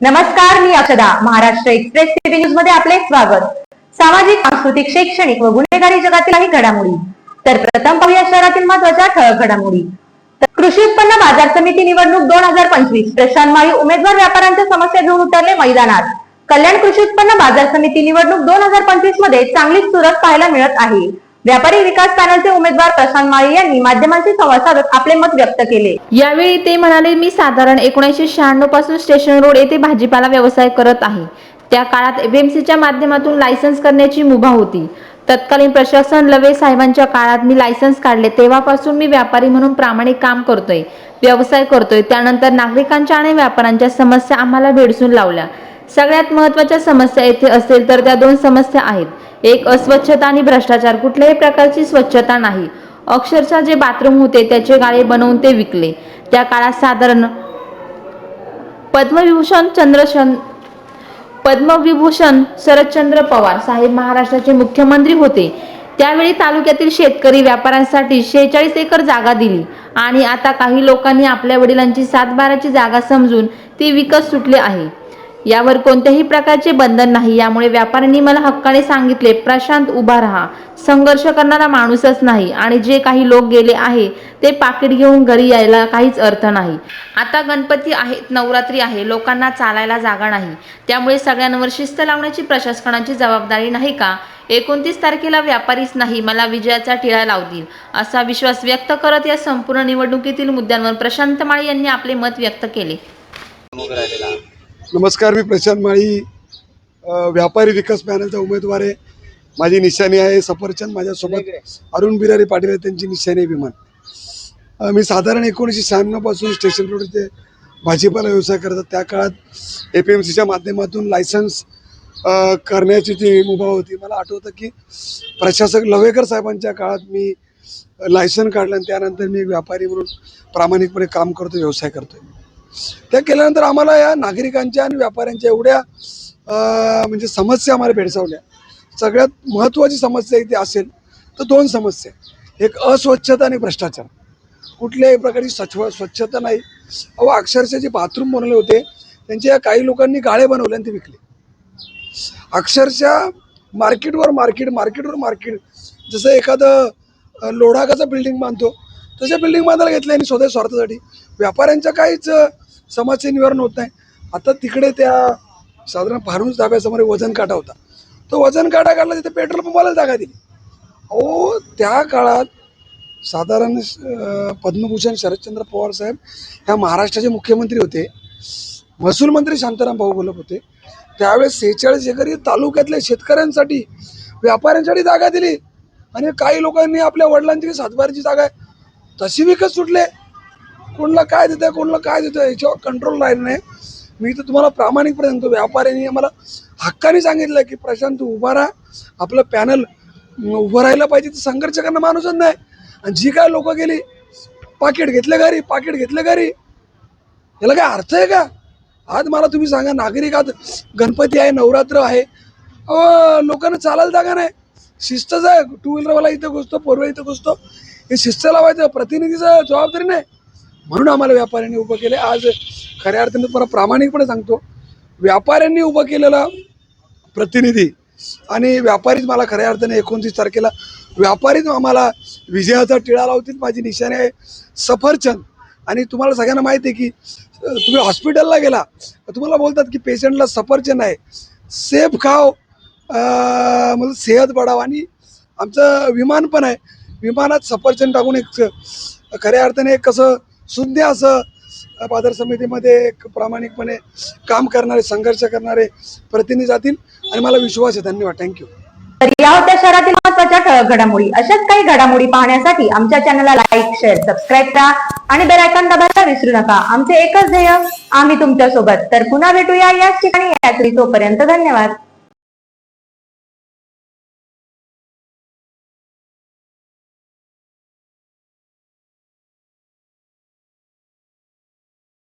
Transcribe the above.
नमस्कार मी अक्षदा. Maharashtra express TV न्यूजमध्ये आपले स्वागत. सामाजिक सांस्कृतिक शैक्षणिक व गुन्हेगारी जगातील काही घडामोडी. तर प्रथम पाहूया शहरातील महत्त्वाच्या ठळक घडामोडी. कृषी उत्पन्न बाजार समिती निवडणूक दोन हजार पंचवीस. प्रशांत माळी उमेदवार व्यापाऱ्यांच्या समस्या घेऊन उतरले मैदानात. कल्याण कृषी उत्पन्न बाजार समिती निवडणूक दोन हजार पंचवीसमध्ये चांगलीच सुरत पाहायला मिळत आहे. व्यापारी विकास पॅनलचे उमेदवार प्रशांत माळी यांनी माध्यमांशी संवाद साधत आपले मत व्यक्त केले. यावेळी ते म्हणाले मी साधारण एकोणीसशे शहाण्णवपासून स्टेशन रोड येथे भाजीपाला व्यवसाय करत आहे. त्या काळात एफएमसीच्या माध्यमातून लायसन्स करण्याची मुभा होती. तत्कालीन प्रशासन लवे साहेबांच्या काळात मी लायसन्स काढले. तेव्हापासून मी व्यापारी म्हणून प्रामाणिक काम करतोय व्यवसाय करतोय. त्यानंतर नागरिकांच्या आणि व्यापाऱ्यांच्या समस्या आम्हाला भेडसून लावल्या. सगळ्यात महत्त्वाच्या समस्या येथे असेल तर त्या दोन समस्या आहेत. एक अस्वच्छता आणि भ्रष्टाचार. कुठल्याही प्रकारची स्वच्छता नाही. अक्षरशः जे बाथरूम होते त्याचे गाळे बनवून ते विकले. त्या काळात साधारण पद्मविभूषण चंद्रशन पद्मविभूषण शरदचंद्र पवार साहेब महाराष्ट्राचे मुख्यमंत्री होते. त्यावेळी तालुक्यातील शेतकरी व्यापाऱ्यांसाठी शेहेचाळीस एकर जागा दिली आणि आता काही लोकांनी आपल्या वडिलांची सातबाराची जागा समजून ती विकत सुटले आहे. यावर कोणत्याही प्रकारचे बंधन नाही. यामुळे व्यापाऱ्यांनी मला हक्काने सांगितले प्रशांत उभा राहा. संघर्ष करणारा माणूसच नाही आणि जे काही लोक गेले आहे ते पाकिट घेऊन घरी यायला काहीच अर्थ नाही. आता गणपती आहेत नवरात्री आहे. लोकांना चालायला जागा नाही. त्यामुळे सगळ्यांवर शिस्त लावण्याची प्रशासनाची जबाबदारी नाही का? एकोणतीस तारखेला व्यापारीच नाही मला विजयाचा टिळा लावतील. असा विश्वास व्यक्त करत या संपूर्ण निवडणुकीतील मुद्द्यांवर प्रशांत माळी यांनी आपले मत व्यक्त केले. नमस्कार मी प्रशांत माळी व्यापारी विकास पॅनलचा उमेदवार आहे. माझी निशाणी आहे सफरचंद माझ्यासोबत अरुण बिरारी पाटील आहे त्यांची निशाणी आहे विमान. मी साधारण एकोणीसशे शहाण्णवपासून स्टेशन रोडचे भाजीपाला व्यवसाय करतात त्या काळात ए पी एम सीच्या माध्यमातून लायसन्स करण्याची जी मुभा होती मला आठवतं की प्रशासक लवेकर साहेबांच्या काळात मी लायसन काढलं आणि त्यानंतर मी एक व्यापारी म्हणून प्रामाणिकपणे काम करतो व्यवसाय करतो त्या केल्यानंतर आम्हाला या नागरिकांच्या आणि व्यापाऱ्यांच्या एवढ्या म्हणजे समस्या आम्हाला भेडसावल्या. सगळ्यात महत्त्वाची समस्या इथे असेल तर दोन समस्या एक अस्वच्छता आणि भ्रष्टाचार. कुठल्याही प्रकारची स्वच्छ स्वच्छता नाही. अहो अक्षरशः जे बाथरूम बनवले होते त्यांचे या काही लोकांनी गाळे बनवले आणि ते विकले. अक्षरशः मार्केटवर मार्केट मार्केटवर मार्केट. जसं एखादं अं, लोढाकाचं बिल्डिंग बांधतो तसे बिल्डिंग बांधायला घेतले आणि स्वतः स्वार्थासाठी. व्यापाऱ्यांच्या काहीच अं, समस्या निवारण होत नाही. आता तिकडे त्या साधारण फार्मस धाब्यासमोर वजन काटा होता. तो वजन काटा काढला तिथे पेट्रोल पंपाला जागा दिली. अहो त्या काळात साधारण पद्मभूषण शरदचंद्र पवार साहेब ह्या महाराष्ट्राचे मुख्यमंत्री होते. महसूल मंत्री शांताराम भाऊ बोलत होते. त्यावेळेस सेहेचाळीस एकरी तालुक्यातल्या शेतकऱ्यांसाठी व्यापाऱ्यांसाठी जागा दिली. आणि काही लोकांनी आपल्या वडिलांची सातबाराची जागा आहे तशी विकत सुटले. कोणाला काय देतं कोणला कोणाला काय देतं याच्यावर कंट्रोल राहिलं नाही. मी तर तुम्हाला प्रामाणिकपणे सांगतो व्यापाऱ्यांनी आम्हाला हक्काने सांगितलं की प्रशांत तू उभा राहा. आपलं पॅनल उभं राहिलं पाहिजे तर संघर्ष करणं माणूसच नाही. आणि जी काय लोकं गेली पाकिट घेतलं घरी पाकिट घेतलं घरी. याला काय अर्थ आहे का? आज मला तुम्ही सांगा नागरिक आज गणपती आहे नवरात्र आहे. लोकांना चालायला जागा नाही. शिस्तच आहे टू व्हीलरवाला इथं घुसतो फोर व्हीलर इथं घुसतो. हे शिस्त लावायचं प्रतिनिधीचं जबाबदारी नाही. म्हणून आम्हाला व्यापाऱ्यांनी उभं केले. आज खऱ्या अर्थाने तुम्हाला प्रामाणिकपणे सांगतो व्यापाऱ्यांनी उभं केलेला प्रतिनिधी आणि व्यापारीच मला खऱ्या अर्थाने एकोणतीस तारखेला व्यापारीच आम्हाला विजयाचा टिळा लावतील माझी निशाणी आहे सफरचंद. आणि तुम्हाला सगळ्यांना माहिती आहे की तुम्ही हॉस्पिटलला गेला तर तुम्हाला बोलतात की पेशंटला सफरचंद आहे. सेफ खाव म्हणजे सेहत बढाव आणि आमचं विमान पण आहे. विमानात सफरचंद टाकून एक खऱ्या अर्थाने एक कसं शून्य असं बाजार समितीमध्ये एक प्रामाणिकपणे काम करणारे संघर्ष करणारे प्रतिनिधी जातील आणि मला विश्वास आहे. धन्यवाद. थँक्यू तर या होत्या शहरातील महत्त्वाच्या ठळक घडामोडी. अशाच काही घडामोडी पाहण्यासाठी आमच्या चॅनलला लाईक शेअर सबस्क्राईब करा आणि बेल आयकॉन दाबायला विसरू नका. आमचे एकच ध्येय आम्ही तुमच्यासोबत तर पुन्हा भेटूया याच ठिकाणी याच तोपर्यंत धन्यवाद.